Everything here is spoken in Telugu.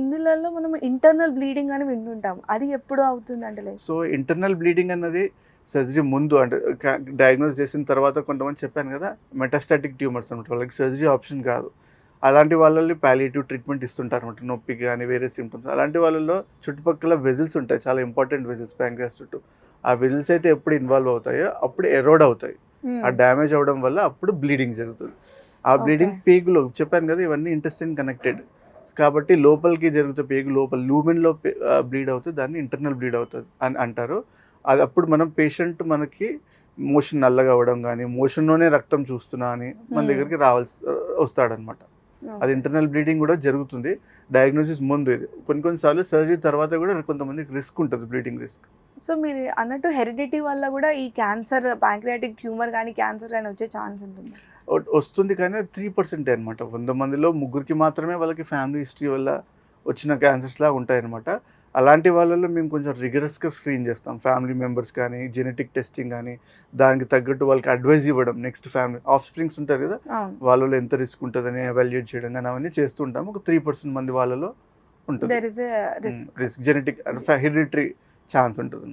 ఇందులలో మనం ఇంటర్నల్ బ్లీడింగ్ అని వింటుంటాం అది ఎప్పుడు అవుతుంది అంటే సో ఇంటర్నల్ బ్లీడింగ్ అన్నది సర్జరీ ముందు అంటే డయాగ్నోస్ చేసిన తర్వాత కొంతమంది చెప్పాను కదా మెటాస్టాటిక్ ట్యూమర్స్ అనమాట వాళ్ళకి సర్జరీ ఆప్షన్ కాదు. అలాంటి వాళ్ళని పాలియేటివ్ ట్రీట్మెంట్ ఇస్తుంటారు అనమాట నొప్పికి కానీ వేరే సిమ్టమ్స్ అలాంటి వాళ్ళలో చుట్టుపక్కల వెజిల్స్ ఉంటాయి. చాలా ఇంపార్టెంట్ వెజిల్స్ ప్యాంక్రియాస్ చుట్టూ. ఆ వెజిల్స్ అయితే ఎప్పుడు ఇన్వాల్వ్ అవుతాయో అప్పుడు ఎరోడ్ అవుతాయి. ఆ డ్యామేజ్ అవడం వల్ల అప్పుడు బ్లీడింగ్ జరుగుతుంది. ఆ బ్లీడింగ్. పేగులో చెప్పాను కదా ఇవన్నీ ఇంటెస్టిన్ కనెక్టెడ్ కాబట్టి లోపలికి జరుగుతే పేగు లోపల లూమెన్లో బ్లీడ్ అవుతుంది దాన్ని ఇంటర్నల్ బ్లీడ్ అవుతుంది అని అంటారు అది అప్పుడు మనం పేషెంట్ మనకి మోషన్ నల్లగా అవ్వడం కానీ మోషన్లోనే రక్తం చూస్తున్నా అని మన. దగ్గరికి రావాల్సి వస్తాడనమాట అది ఇంటర్నల్ బ్లీడింగ్ కూడా జరుగుతుంది. డయాగ్నోసిస్ ముందు ఇది. కొన్ని కొన్నిసార్లు సర్జరీ తర్వాత కూడా కొంతమందికి రిస్క్ ఉంటుంది బ్లీడింగ్ రిస్క్ సో మీరు అన్నట్టు హెరిడిటీ వల్ల కూడా ఈ క్యాన్సర్ ప్యాంక్రియాటిక్ ట్యూమర్ కానీ క్యాన్సర్ కానీ వచ్చే ఛాన్స్ ఉంటుంది. వస్తుంది కానీ త్రీ పర్సెంటే అనమాట వంద మందిలో ముగ్గురికి మాత్రమే వాళ్ళకి ఫ్యామిలీ హిస్టరీ వల్ల వచ్చిన క్యాన్సర్స్ లా ఉంటాయి అనమాట అలాంటి వాళ్ళలో మేము కొంచెం రిగరస్గా స్క్రీన్ చేస్తాం. ఫ్యామిలీ మెంబర్స్ కానీ జెనెటిక్ టెస్టింగ్ కానీ దానికి తగ్గట్టు వాళ్ళకి అడ్వైజ్ ఇవ్వడం. నెక్స్ట్ ఫ్యామిలీ ఆఫ్ స్ప్రింగ్స్ ఉంటారు కదా? వాళ్ళలో ఎంత రిస్క్ ఉంటుందని ఎవాల్యుయేట్ చేయడం కానీ అవన్నీ చేస్తుంటాం ఒక త్రీ పర్సెంట్ మంది వాళ్ళలో ఉంటుంది. రిస్క్ జెనెటిక్ హెరిడిటరీ ఛాన్స్ ఉంటుంది